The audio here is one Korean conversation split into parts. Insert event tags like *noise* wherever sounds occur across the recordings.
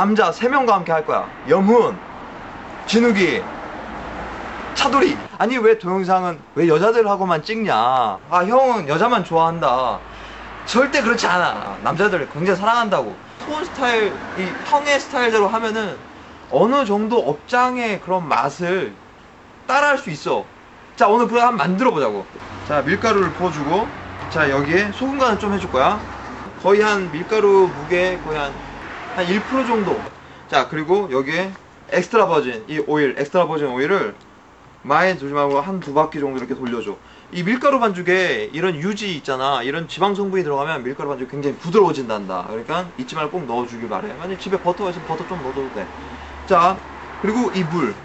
남자 3명과 함께 할 거야. 염훈, 진욱이, 차돌이. 아니 왜 동영상은 왜 여자들하고만 찍냐? 아 형은 여자만 좋아한다. 절대 그렇지 않아. 남자들을 굉장히 사랑한다고. 소원 스타일, 이 형의 스타일대로 하면은 어느 정도 업장의 그런 맛을 따라할 수 있어. 자 오늘 그거 한번 만들어 보자고. 자 밀가루를 부어주고 자 여기에 소금 간을 좀 해줄 거야. 거의 한 밀가루 무게 거의 한 한 1% 정도. 자 그리고 여기에 엑스트라 버진 이 오일 엑스트라 버진 오일을 많이 말고 한 두 바퀴 정도 이렇게 돌려줘. 이 밀가루 반죽에 이런 유지 있잖아. 이런 지방 성분이 들어가면 밀가루 반죽이 굉장히 부드러워진단다. 그러니까 잊지 말고 꼭 넣어주길 바래. 만약 집에 버터가 있으면 버터 좀 넣어줘도 돼. 자 그리고 이 물.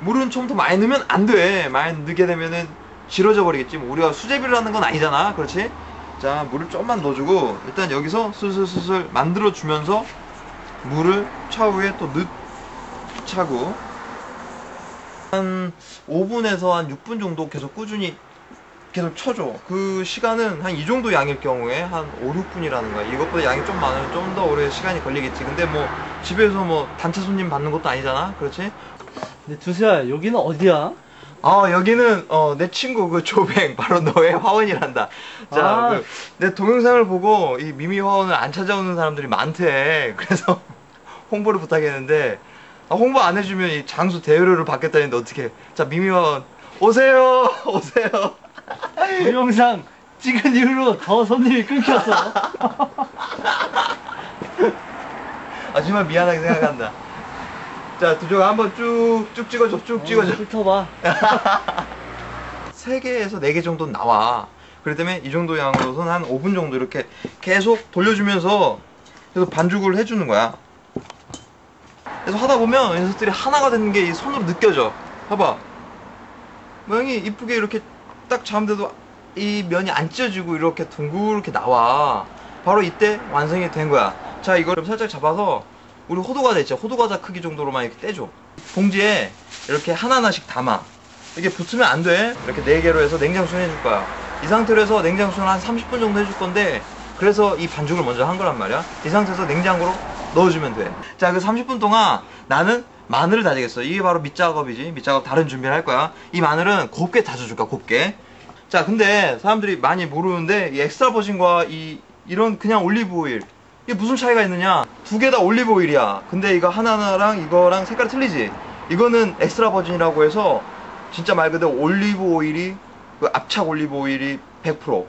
물은 좀더 많이 넣으면 안 돼. 많이 넣게 되면은 질어져 버리겠지. 뭐 우리가 수제비를 하는 건 아니잖아. 그렇지? 자 물을 좀만 넣어주고 일단 여기서 슬슬슬슬 만들어 주면서 물을 차후에 또 넣자고 한 5분에서 한 6분 정도 계속 꾸준히 계속 쳐줘. 그 시간은 한 이 정도 양일 경우에 한 5, 6분이라는 거야. 이것보다 양이 좀 많으면 좀 더 오래 시간이 걸리겠지. 근데 뭐 집에서 뭐 단체 손님 받는 것도 아니잖아. 그렇지? 근데 두수야 여기는 어디야? 아 여기는 어, 내 친구 그 조뱅 바로 너의 화원이란다. 자, 아. 그, 내 동영상을 보고 이 미미 화원을 안 찾아오는 사람들이 많대. *laughs* 그래서 홍보를 부탁했는데 아, 홍보 안 해주면 이 장수 대여료를 받겠다는데 어떻게? 자 미미 화원 오세요, *laughs* 오세요. 동영상 찍은 이후로 더 손님이 끊겼어. *laughs* 아 정말 미안하게 생각한다. 자 두조가 한번 쭉 쭉 찍어줘, 쭉 찍어줘. 훑어봐. *laughs* 3개에서 4개 정도 나와. 그렇기 때문에 이 정도 양으로서는 한 5분 정도 이렇게 계속 돌려주면서 계속 반죽을 해주는 거야. 그래서 하다 보면 이 녀석들이 하나가 되는 게 이 손으로 느껴져. 봐봐. 모양이 이쁘게 이렇게 딱 잡는데도 이 면이 안 찢어지고 이렇게 둥그렇게 나와. 바로 이때 완성이 된 거야. 자, 이걸 좀 살짝 잡아서 우리 호두과자 있죠? 호두과자 크기 정도로만 이렇게 떼줘. 봉지에 이렇게 하나하나씩 담아. 이게 붙으면 안 돼. 이렇게 네 개로 해서 냉장수에 해줄 거야. 이 상태로 해서 냉장수는 한 30분 정도 해줄 건데, 그래서 이 반죽을 먼저 한 거란 말이야. 이 상태에서 냉장고로 넣어주면 돼. 자, 그 30분 동안 나는 마늘을 다지겠어. 이게 바로 밑작업이지. 밑작업 다른 준비를 할 거야. 이 마늘은 곱게 다져줄 거야, 곱게. 자, 근데 사람들이 많이 모르는데, 이 엑스트라 버진과 이, 이런 그냥 올리브 오일. 이게 무슨 차이가 있느냐? 두 개 다 올리브 오일이야. 근데 이거 하나하나랑 이거랑 색깔이 틀리지? 이거는 엑스트라 버진이라고 해서 진짜 말 그대로 올리브 오일이 그 압착 올리브 오일이 100%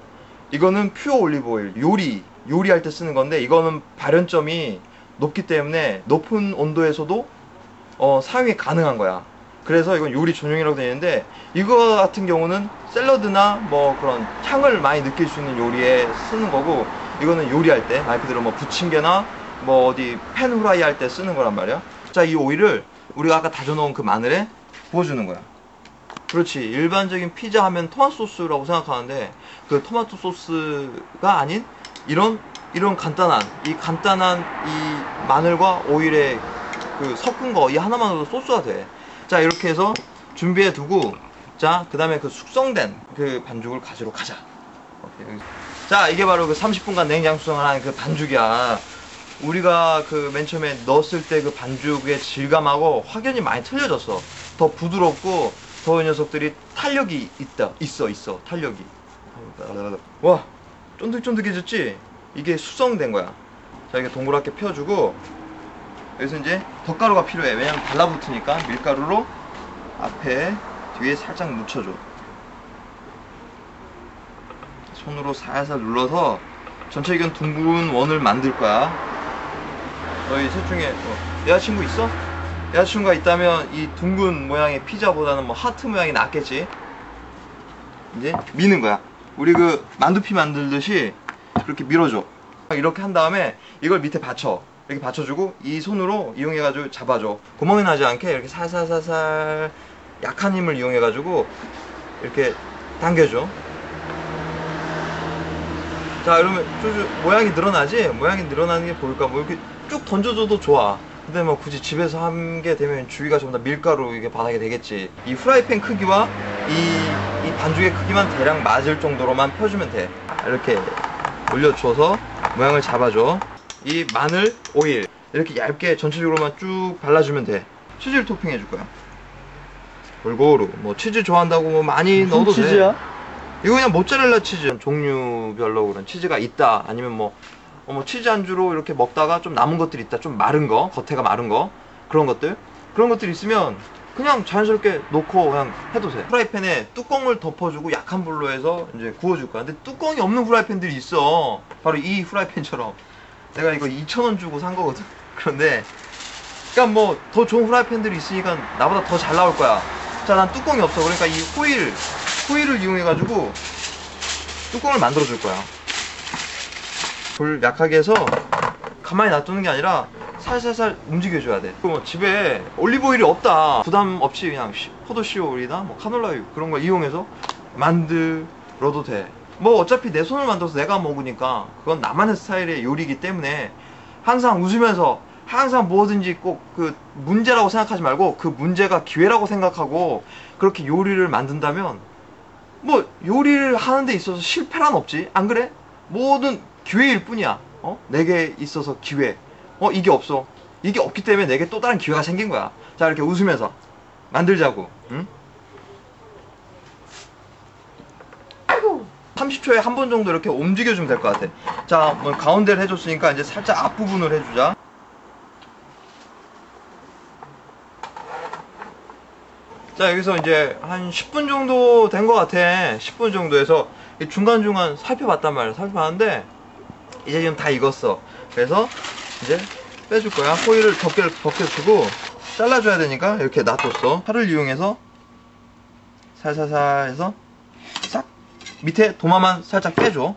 이거는 퓨어 올리브 오일 요리 요리할 때 쓰는 건데 이거는 발연점이 높기 때문에 높은 온도에서도 어, 사용이 가능한 거야 그래서 이건 요리 전용이라고 되어 있는데 이거 같은 경우는 샐러드나 뭐 그런 향을 많이 느낄 수 있는 요리에 쓰는 거고 이거는 요리할 때 말 그대로 뭐 부침개나 뭐 어디 팬 후라이 할 때 쓰는 거란 말이야 자 이 오일을 우리가 아까 다져놓은 그 마늘에 부어주는 거야 그렇지 일반적인 피자 하면 토마토 소스라고 생각하는데 그 토마토 소스가 아닌 이런 이런 간단한 이 간단한 이 마늘과 오일의 그 섞은 거 이 하나만으로도 소스가 돼. 자 이렇게 해서 준비해 두고 자 그 다음에 그 숙성된 그 반죽을 가지러 가자. 자 이게 바로 그 30분간 냉장 수성을 한 그 반죽이야. 우리가 그 맨 처음에 넣었을 때 그 반죽의 질감하고 확연히 많이 틀려졌어. 더 부드럽고 더 이 녀석들이 탄력이 있다. 있어 있어 탄력이. 와 쫀득쫀득해졌지? 이게 숙성된 거야. 자 이게 동그랗게 펴주고 여기서 이제 덧가루가 필요해. 왜냐면 달라붙으니까 밀가루로 앞에 뒤에 살짝 묻혀줘. 손으로 살살 눌러서 전체 이건 둥근 원을 만들 거야. 너희 셋 중에 어, 여자친구 있어? 여자친구가 있다면 이 둥근 모양의 피자보다는 뭐 하트 모양이 낫겠지? 이제 미는 거야. 우리 그 만두피 만들듯이 이렇게 밀어줘. 이렇게 한 다음에 이걸 밑에 받쳐. 이렇게 받쳐주고 이 손으로 이용해가지고 잡아줘. 구멍이 나지 않게 이렇게 살살살살 약한 힘을 이용해가지고 이렇게 당겨줘. 자, 이러면 쭈쭈 모양이 늘어나지? 모양이 늘어나는 게 보일까? 뭐 이렇게 쭉 던져줘도 좋아. 근데 뭐 굳이 집에서 하게 되면 주위가 전부 다 밀가루 이게 바닥에 되겠지. 이 프라이팬 크기와 이, 이 반죽의 크기만 대략 맞을 정도로만 펴주면 돼. 이렇게 올려줘서 모양을 잡아줘. 이 마늘 오일. 이렇게 얇게 전체적으로만 쭉 발라주면 돼. 치즈를 토핑 해줄 거야. 골고루. 뭐 치즈 좋아한다고 뭐 많이 넣어도 치즈야? 돼. 이거 그냥 모짜렐라 치즈 종류별로 그런 치즈가 있다. 아니면 뭐, 어, 뭐 치즈 안주로 이렇게 먹다가 좀 남은 것들이 있다. 좀 마른 거, 겉에가 마른 거 그런 것들 그런 것들이 있으면 그냥 자연스럽게 놓고 그냥 해도 돼. 프라이팬에 뚜껑을 덮어주고 약한 불로 해서 이제 구워줄 거야. 근데 뚜껑이 없는 프라이팬들이 있어. 바로 이 프라이팬처럼. 내가 이거 2,000원 주고 산 거거든. *laughs* 그런데, 그러니까 뭐 더 좋은 프라이팬들이 있으니까 나보다 더 잘 나올 거야. 자, 난 뚜껑이 없어. 그러니까 이 호일, 호일을 이용해가지고 뚜껑을 만들어 줄 거야. 불 약하게 해서 가만히 놔두는 게 아니라 살살살 움직여줘야 돼. 그뭐 집에 올리브오일이 없다. 부담 없이 그냥 시- 포도씨오일이나 뭐 카놀라유 그런 걸 이용해서 만들어도 돼. 뭐 어차피 내 손을 만들어서 내가 먹으니까 그건 나만의 스타일의 요리이기 때문에 항상 웃으면서 항상 뭐든지 꼭 그 문제라고 생각하지 말고 그 문제가 기회라고 생각하고 그렇게 요리를 만든다면 뭐 요리를 하는 데 있어서 실패란 없지. 안 그래? 모든 기회일 뿐이야. 어? 내게 있어서 기회. 어 이게 없어. 이게 없기 때문에 내게 또 다른 기회가 생긴 거야. 자 이렇게 웃으면서 만들자고. 응? 아이고. 30초에 한 번 정도 이렇게 움직여주면 될 것 같아. 자뭐 가운데를 해줬으니까 이제 살짝 앞부분을 해주자 자 여기서 이제 한 10분 정도 된 것 같아. 10분 정도에서 중간중간 살펴봤단 말이야. 살펴봤는데 이제 지금 다 익었어. 그래서 이제 빼줄 거야. 호일을 덮개를 벗겨주고 잘라줘야 되니까 이렇게 놔뒀어. 칼을 이용해서 살살살 해서 싹 밑에 도마만 살짝 빼줘.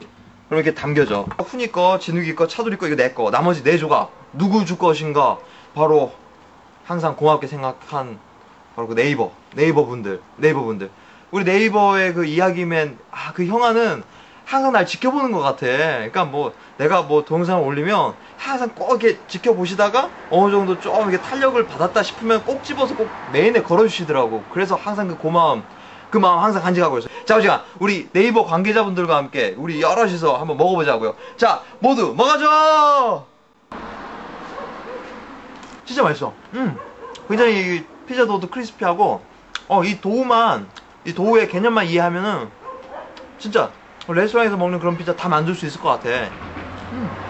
그럼 이렇게 담겨져. 훈이 거, 진욱이 거, 차두리 거 이거 내 거. 나머지 네 조각. 누구 줄 것인가? 바로 항상 고맙게 생각한 바로 그 네이버 네이버 분들 네이버 분들. 우리 네이버의 그 이야기맨 아 그 형아는 항상 날 지켜보는 것 같아. 그러니까 뭐 내가 뭐 동영상을 올리면 항상 꼭 이렇게 지켜보시다가 어느 정도 좀 이렇게 탄력을 받았다 싶으면 꼭 집어서 꼭 메인에 걸어주시더라고. 그래서 항상 그 고마움 그 마음 항상 간직하고 있어요. 자 우지가 우리 네이버 관계자분들과 함께 우리 여럿이서 한번 먹어보자고요. 자 모두 먹어줘! 진짜 맛있어. 음. 굉장히 이 피자 도우도 크리스피하고, 어, 이 도우만, 이 도우의 개념만 이해하면은, 진짜, 레스토랑에서 먹는 그런 피자 다 만들 수 있을 것 같아. 음.